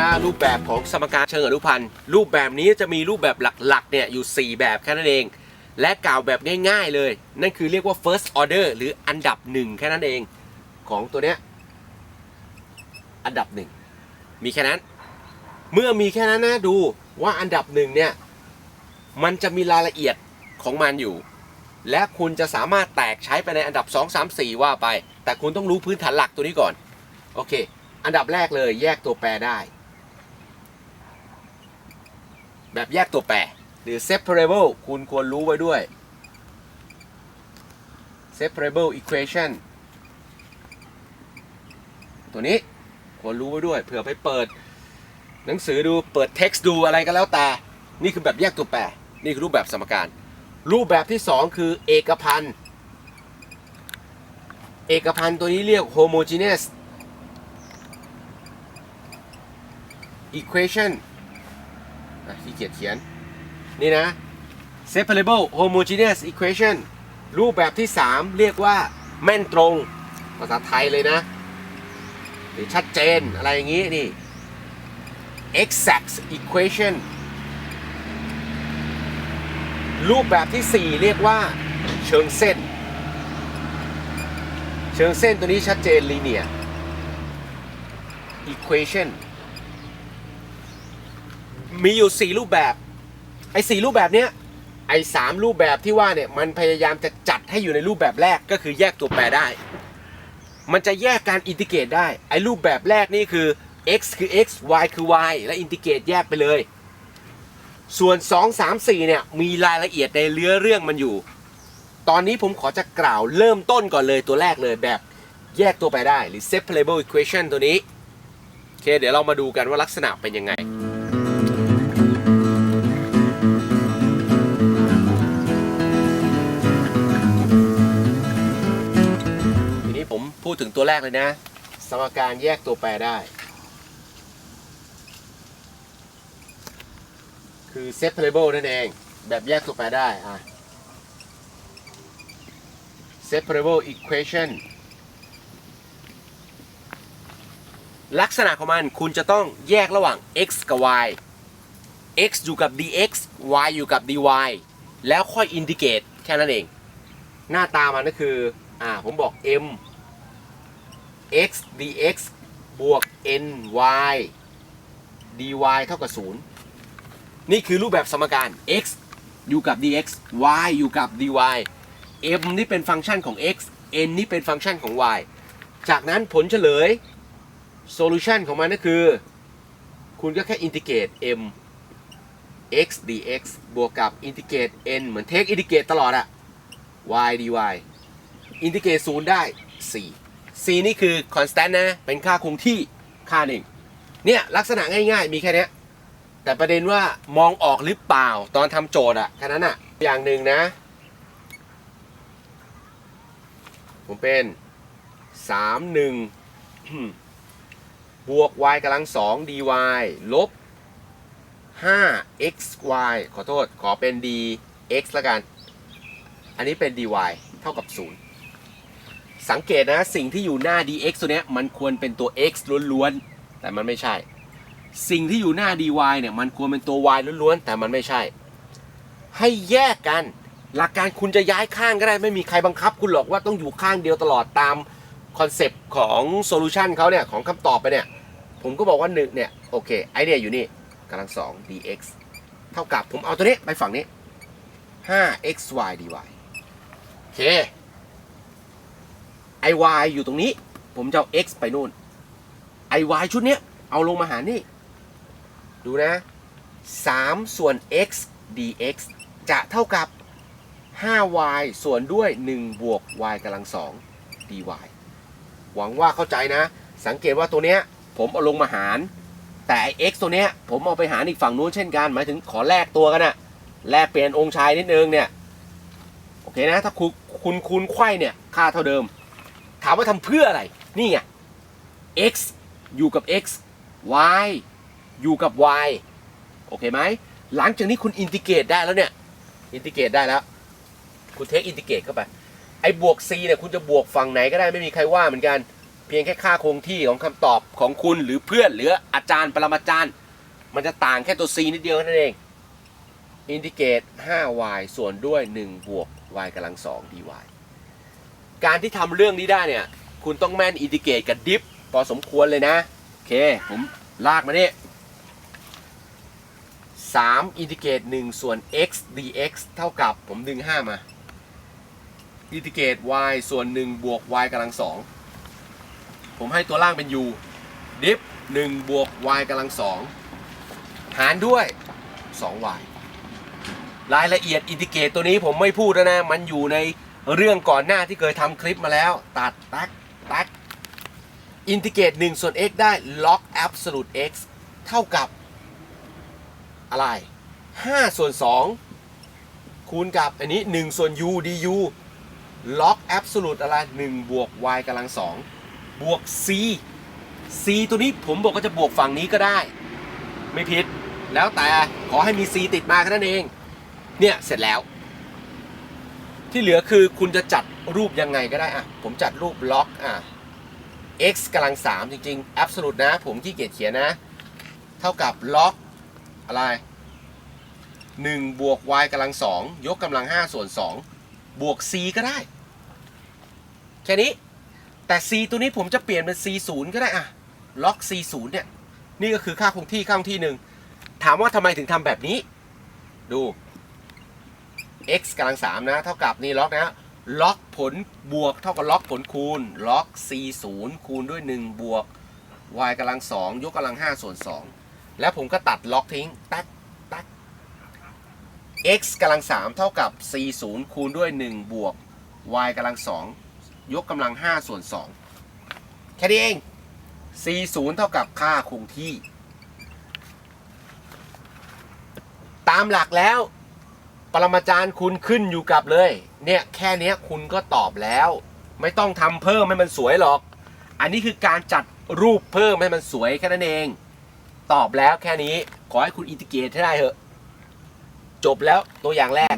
นะรูปแบบของสมการเชิงอนุพันธ์รูปแบบนี้จะมีรูปแบบหลักๆเนี่ยอยู่ 4 แบบแค่นั้นเอง และกล่าวแบบง่าย ๆเลย นั่นคือเรียกว่า first order หรืออันดับหนึ่งแค่นั้นเองของตัวเนี้ยอันดับหนึ่งมีแค่นั้น เมื่อมีแค่นั้นนะดูว่าอันดับหนึ่งเนี่ยมันจะมีรายละเอียดของมันอยู่ และคุณจะสามารถแตกใช้ไปในอันดับ 2 3 4 ว่าไป แต่คุณต้องรู้พื้นฐานหลักตัวนี้ก่อน โอเค อันดับแรกเลยแยกตัวแปรได้ แบบแยกตัวแปรหรือ separable คุณควรรู้ไว้ด้วย separable equation ตัวนี้ควรรู้ไว้ด้วยเผื่อไปเปิด หนังสือดูเปิด text ดูอะไรก็แล้วแต่ นี่คือแบบแยกตัวแปร นี่คือรูปแบบสมการ รูปแบบที่ 2 คือเอกพันธ์เอกพันธ์ตัวนี้เรียก homogeneous equation ขี้เกียจเขียน นี่นะ separable homogeneous equation รูปแบบที่ 3 เรียกว่าแม่นตรง ภาษาไทยเลยนะหรือชัดเจนอะไรอย่างงี้นี่ exact equation รูปแบบที่ 4 เรียกว่าเชิงเส้น เชิงเส้นตัวนี้ชัดเจน linear equation มีอยู่ 4 รูปแบบ ไอ้สรูปแบบเนี้ยไอ้สามรูปแบบที่ว่าเนี่ยมันพยายามจะจัดให้อยู่ในรูปแบบแรกก็คือแยกตัวแปรได้ มันจะแยกการอินทิเกรตได้ ไอ้รูปแบบแรกนี่คือ x คือ x y คือ y และอินทิเกรตแยกไปเลย ส่วน 2 3 4เนี่ยมีรายละเอียดในเรือเรื่องมันอยู่ ตอนนี้ผมขอจะกล่าวเริ่มต้นก่อนเลยตัวแรกเลยแบบแยกตัวไปได้หรือ separable equation ตัวนี้ โอเค เดี๋ยวเรามาดูกันว่าลักษณะเป็นยังไง แรกเลยนะ สมการแยกตัวแปรได้ คือ separable นั่นเอง แบบแยกตัวแปรได้อะ separable equation ลักษณะของมันคุณจะต้องแยกระหว่าง x กับ y x อยู่กับ dx y อยู่กับ dy แล้วค่อยอินทิเกตแค่นั้นเอง หน้าตามันก็คือ อ่า ผมบอก m x dx บวก n y dy เท่ากับ 0 นี่คือรูปแบบสมการ x อยู่กับ dx y อยู่กับ dy m นี่เป็นฟังก์ชันของ x n นี่เป็นฟังก์ชันของ y จากนั้นผลเฉลย solution ของมันก็คือ คุณก็แค่อินทิเกรต m x dx บวกกับอินทิเกรต n เหมือน take อินทิเกรตตลอดอะ y dy อินทิเกรตศูนย์ได้ 4 c นี่คือ constant นะ เป็นค่าคงที่ค่าหนึ่งเนี่ยลักษณะง่ายๆ มีแค่นี้แต่ประเด็นว่ามองออกหรือเปล่าตอนทำโจทย์อะแค่นั้นอะอย่างหนึ่งนะ ผมเป็น 3 1 บวก y กำลัง 2 dy ลบ 5 xy ขอโทษ ขอเป็น dx ละกัน อันนี้เป็น dy เท่ากับ 0 สังเกตนะสิ่งที่อยู่หน้า dx ตัวเนี้ยมันควรเป็นตัว x ล้วนๆ แต่มันไม่ใช่ สิ่งที่อยู่หน้า dy เนี่ยมันควรเป็นตัว y ล้วนๆ แต่มันไม่ใช่ ให้แยกกัน หลักการคุณจะย้ายข้างก็ได้ไม่มีใครบังคับ คุณหรอกว่าต้องอยู่ข้างเดียวตลอดตามคอนเซปต์ของโซลูชันเขาเนี่ยของคำตอบไปเนี่ย ผมก็บอกว่าหนึ่งเนี่ยโอเคไอเดียอยู่นี่กำลังสอง dx เท่ากับผมเอาตัวนี้ไปฝั่งนี้ 5xy dy โอเค iy อยู่ตรงนี้ ผมจะเอา x ไปนู่น iy ชุดเนี้ย เอาลงมาหารนี่ ดูนะ 3 ส่วน x dx จะเท่ากับ 5y ส่วนด้วย 1 บวก y กำลัง 2 dy หวังว่าเข้าใจนะ สังเกตว่าตัวเนี้ย ผมเอาลงมาหาร แต่ไอ x ตัวเนี้ย ผมเอาไปหารอีกฝั่งนู้นเช่นกัน หมายถึงขอแลกตัวกันอะแลกเปลี่ยนองค์ชายนิดนึงเนี่ย โอเคนะ ถ้าคุณคุณคูณไขว้เนี่ย ค่าเท่าเดิม ถามว่าทำเพื่ออะไร นี่ไง x อยู่กับ x y อยู่กับ y โอเคไหม หลังจากนี้คุณอินทิเกรตได้แล้วเนี่ย อินทิเกรตได้แล้ว คุณเทคอินทิเกรตเข้าไป ไอ้บวก c เนี่ยคุณจะบวกฝั่งไหนก็ได้ไม่มีใครว่าเหมือนกัน เพียงแค่ค่าคงที่ของคำตอบของคุณหรือเพื่อนหรืออาจารย์ปรมาจารย์ มันจะต่างแค่ตัว c นิดเดียวนั้นเอง อินทิเกรต 5y ส่วนด้วย 1 บวก y กำลัง 2 dy การที่ทำเรื่องนี้ได้เนี่ย คุณต้องแม่นอินทิเกรตกับดิฟพอสมควรเลยนะ โอเค ผมลากมานี่3อินทิเกรต1ส่วน x dx เท่ากับผมดึง5มา อินทิเกรต y ส่วน1บวก y กำลัง2ผมให้ตัวล่างเป็น u ดิฟ1บวก y กำลัง2หารด้วย 2y รายละเอียดอินทิเกรตตัวนี้ผมไม่พูดแล้วนะ มันอยู่ใน เรื่องก่อนหน้าที่เคยทำคลิปมาแล้ว ตัดตักตักอินทิเกรต1ส่วน x ได้ log absolute x เท่ากับอะไร 5 ส่วน 2 คูณกับอันนี้ 1 ส่วน u du log absolute อะไร 1 บวก y กำลัง 2 บวก c c ตัวนี้ผมบอกก็จะบวกฝั่งนี้ก็ได้ ไม่ผิด แล้วแต่ขอให้มี c ติดมาแค่นั้นเอง เนี่ย เสร็จแล้ว ที่เหลือคือคุณจะจัดรูปยังไงก็ได้อะผมจัดรูปล็อกอะ x กำลัง3จริงๆ absolute นะ ผมขี้เกียจเขียนนะ เท่ากับล็อกอะไร1บวก y กำลัง2ยกกำลัง 5 ส่วน 2 บวก c ก็ได้ แค่นี้ แต่ c ตัวนี้ผมจะเปลี่ยนเป็น c 0ก็ได้อะล็อก c 0เนี่ย นี่ก็คือค่าคงที่ค่าคงที่หนึ่ง ถามว่าทำไมถึงทำแบบนี้ ดู x กำลัง3นะ เท่ากับนี่ล็อกนะล็อกผลบวกเท่ากับล็อกผลคูณล็อก c 0คูณด้วย 1 บวก y กำลัง2ยกกำลัง5ส่วน 2 แล้วผมก็ตัดล็อกทิ้งตัดตัด x กำลัง3เท่ากับ c 0คูณด้วย 1 บวก y กำลัง2ยกกำลัง5ส่วน 2 แค่นี้เอง c 0เท่ากับค่าคงที่ ตามหลักแล้ว ปรมาจารย์คุณขึ้นอยู่กับเลย เนี่ยแค่นี้คุณก็ตอบแล้ว ไม่ต้องทำเพิ่มให้มันสวยหรอก อันนี้คือการจัดรูปเพิ่มให้มันสวยแค่นั้นเอง ตอบแล้วแค่นี้ขอให้คุณอินทิเกรตให้ได้เถอะ จบแล้วตัวอย่างแรก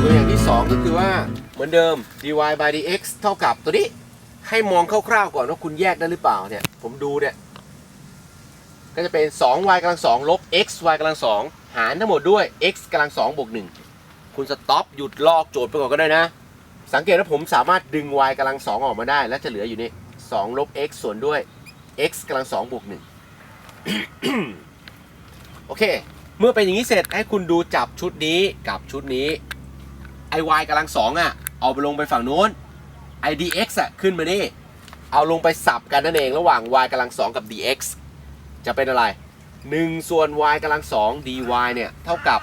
ตัวอย่างที่ 2 ก็คือว่าเหมือนเดิม dy by dx เท่ากับตัวนี้ ให้มองคร่าวๆก่อนว่าคุณแยกได้หรือเปล่าเนี่ย ผมดูเนี่ย ก็จะเป็น 2y กำลัง2ลบ x y กำลัง2หารทั้งหมดด้วย x กำลัง2บวก1คุณสต็อปหยุดลอกโจทย์ไปก่อนก็ได้นะ สังเกตว่าผมสามารถดึง y กำลัง2ออกมาได้ และจะเหลืออยู่นี่2ลบ x ส่วนด้วย x กำลัง2บวก1โอเค เมื่อเป็นอย่างนี้เสร็จให้คุณดูจับชุดนี้กับชุดนี้ไอ y กำลัง2อะ เอาไปลงไปฝั่งนู้น i dx อะขึ้นมานี่ เอาลงไปสับกันนั่นเองระหว่าง y กำลัง2กับ dx จะเป็นอะไร 1 ส่วน y กำลัง2 dy เนี่ย เท่ากับ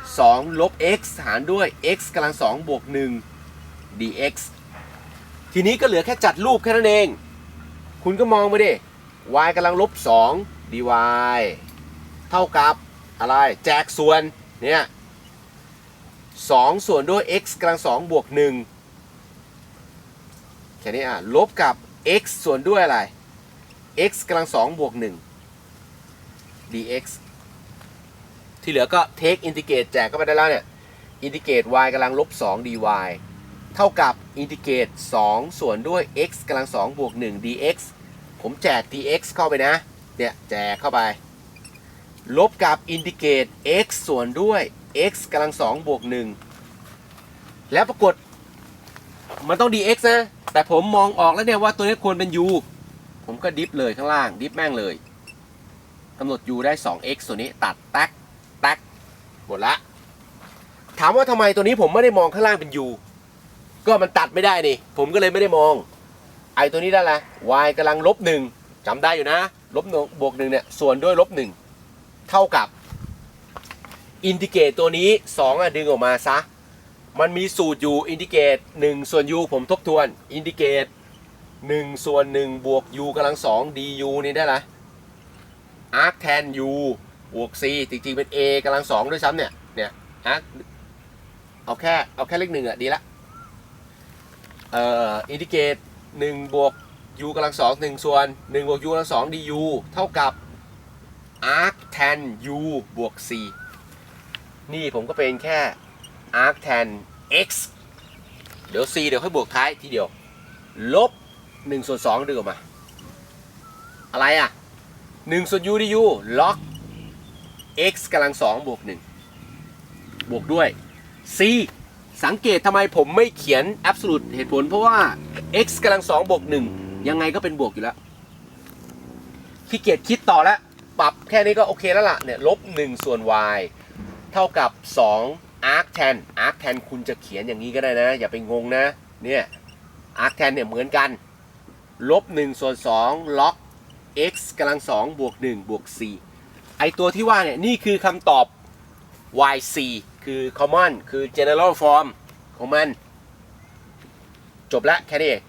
2 ลบ x หารด้วย x กำลัง2บวก 1 dx ทีนี้ก็เหลือแค่จัดรูปแค่นั้นเอง คุณก็มองไปดิ y กำลังลบ 2 dy เท่ากับอะไร แจกส่วน เนี่ย2ส่วนด้วย x กำลัง2บวก 1 แค่นี้อะลบกับ x ส่วนด้วยอะไร x กำลัง2บวก1 dx ที่เหลือก็ take integrate แจกเข้าไปได้แล้วเนี่ย integrate y กำลังลบ2 dy เท่ากับ integrate 2 ส่วนด้วย x กำลัง2บวก1 dx ผมแจก dx เข้าไปนะ เนี่ย แจกเข้าไป ลบกับ integrate x ส่วนด้วย x กำลัง2บวก1แล้วปรากฏ มันต้อง dx นะ แต่ผมมองออกแล้วเนี่ยว่าตัวนี้ควรเป็น u ผมก็ดิฟเลยข้างล่าง ดิฟแม่งเลยกำหนด u ได้ 2x ส่วนี้ตัดแท็กแท็กหมดละ ถามว่าทำไมตัวนี้ผมไม่ได้มองข้างล่างเป็น u ก็มันตัดไม่ได้นี่ผมก็เลยไม่ได้มอง ไอตัวนี้ได้ละ y กำลังลบหนึ่งจำได้อยู่นะลบหนึ่งบวกหนึ่งเนี่ยส่วนด้วยลบหนึ่งเท่ากับอินทิเกรตตัวนี้2อะดึงออกมาซะ มันมีสูตรอยู่อินทิเกรต1ส่วน u ผมทบทวนอินทิเกรต1ส่วน1บวก u กำลัง 2 du นี่ได้ละ arc tan u บวก c จริงๆเป็น a กำลัง 2 ด้วยซ้ำเนี่ยเนี่ย arc เอาแค่เอาแค่เลขหนึ่งอะดีละเอ่ออินทิเกรต1บวก u กำลัง 2 1 ส่วน1บวก u กำลัง 2 du เท่ากับ arc tan u บวก c นี่ผมก็เป็นแค่ arctan x เดี๋ยว c เดี๋ยวค่อยบวกท้ายทีเดียว ลบ1ส่วน2ดึงออกมา อะไรอะ1ส่วน u du log x กำลัง2บวก 1 บวกด้วย c สังเกตทำไมผมไม่เขียน absolute เหตุผลเพราะว่า x กำลัง2บวก 1 ยังไงก็เป็นบวกอยู่แล้วขี้เกียจคิดต่อแล้ว ปรับแค่นี้ก็โอเคแล้วล่ะเนี่ยลบ1ส่วน y เท่ากับ 2 อาร์คแทนอาร์คแทนคุณจะเขียนอย่างนี้ก็ได้นะ อย่าไปงงนะ เนี่ยอาร์คแทนเนี่ยเหมือนกัน ลบ1ส่วน2ล็อก x กำลัง2บวก1บวก4ไอตัวที่ว่าเนี่ย นี่คือคำตอบ yc คือ common คือ general form ของมัน จบละแค่นี้เอง